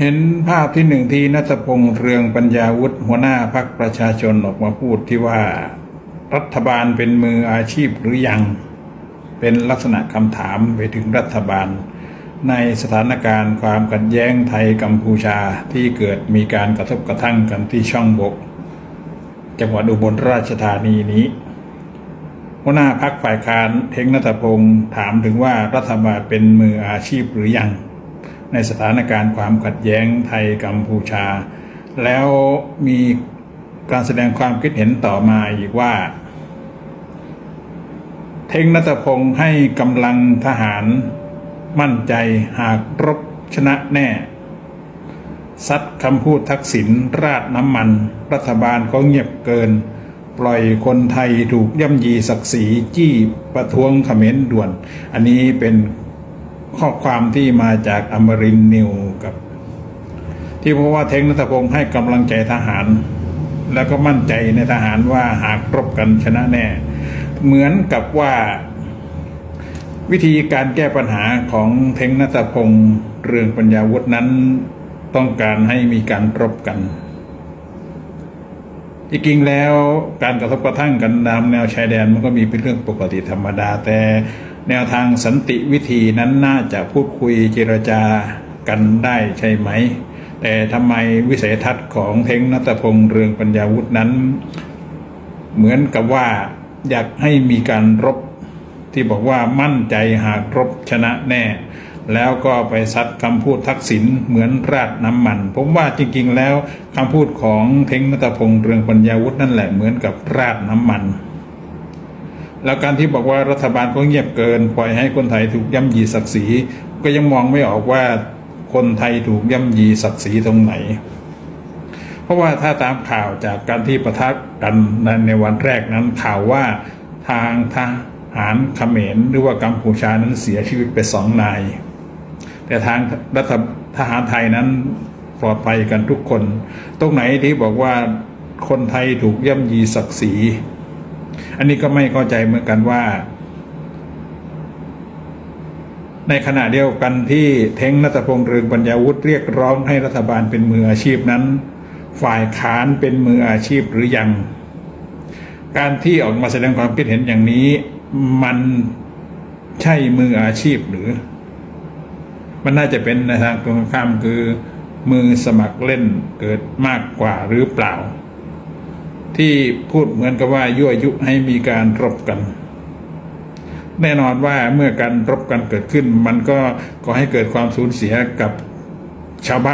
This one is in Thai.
เห็นภาพที่หนึ่งที่นัทพงษ์เรืองปัญญาวุฒิหัวหน้าพักประชาชนออกมาพูดที่ว่า รัฐบาลเป็นมืออาชีพหรือยัง เป็นลักษณะคำถามไปถึงรัฐบาล ในสถานการณ์ความขัดแย้งไทยกัมพูชาที่เกิดมีการกระทบกระทั่งกันที่ช่องบก จังหวัดอุบลราชธานีนี้ หัวหน้าพักฝ่ายค้านเทงนัทพงศ์ถามถึงว่ารัฐบาลเป็นมืออาชีพหรือยัง ในสถานการณ์ความขัดแย้งไทยกัมพูชา แล้วมีการแสดงความคิดเห็นต่อมาอีกว่า เทงนัตพงศ์ให้กำลังทหารมั่นใจหากรบชนะแน่ซัดคำพูดทักษิณราดน้ำมัน รัฐบาลก็เงียบเกิน ปล่อยคนไทยถูกย่ำยีศักดิ์ศรีจี้ประท้วงเขมรด่วน อันนี้เป็น ข้อความที่มาจากอมรินนิวกับ ที่เพราะว่าเทงนัตพงศ์ให้กำลังใจทหาร แล้วก็มั่นใจในทหารว่าหากรบกันชนะแน่ เหมือนกับว่าวิธีการแก้ปัญหาของเทงนัตพงศ์เรื่องปัญญาวุฒินั้น ต้องการให้มีการรบกันจริงๆแล้วการกระทบกระทั่งกันตามแนวชายแดนมันก็มีเป็นเรื่องปกติธรรมดา แต่ แนวทางสันติวิธีนั้นน่าจะพูดคุยเจรจากันได้ใช่ไหม แต่ทำไมวิสัยทัศน์ของเทงนัตพงษ์เรืองปัญญาวุฒินั้น เหมือนกับว่าอยากให้มีการรบที่บอกว่ามั่นใจหากรบชนะแน่ แล้วก็ไปซัดคำพูดทักษิณเหมือนราดน้ำมัน ผมว่าจริงๆแล้วคำพูดของเทงนัตพงษ์เรืองปัญญาวุฒินั่นแหละเหมือนกับราดน้ำมัน แล้วการที่บอกว่ารัฐบาลก็เงียบเกิน ปล่อยให้คนไทยถูกย่ำยีศักดิ์ศรีก็ยังมองไม่ออกว่าคนไทยถูกย่ำยีศักดิ์ศรีตรงไหน เพราะว่าถ้าตามข่าวจากการที่ประทักกันในวันแรกนั้นข่าวว่าทางทหารเขมรหรือว่ากัมพูชานั้นเสียชีวิตไปสองนาย แต่ทางรัฐทหารไทยนั้นปลอดภัยกันทุกคน ตรงไหนที่บอกว่าคนไทยถูกย่ำยีศักดิ์ศรี อันนี้ก็ไม่เข้าใจเหมือนกันว่า ในขณะเดียวกันที่เท้งนัตพงษ์เรืองปัญญาวุฒิเรียกร้องให้รัฐบาลเป็นมืออาชีพนั้น ฝ่ายค้านเป็นมืออาชีพหรือยัง การที่ออกมาแสดงความคิดเห็นอย่างนี้มันใช่มืออาชีพหรือ มันน่าจะเป็นในทางตรงข้ามคือมือสมัครเล่นเกิดมากกว่าหรือเปล่า ที่พูดเหมือนกับว่ายั่วยุให้มีการรบกัน แน่นอนว่าเมื่อการรบกันเกิดขึ้น มันก็ก่อให้เกิดความสูญเสียกับชาวบ้าน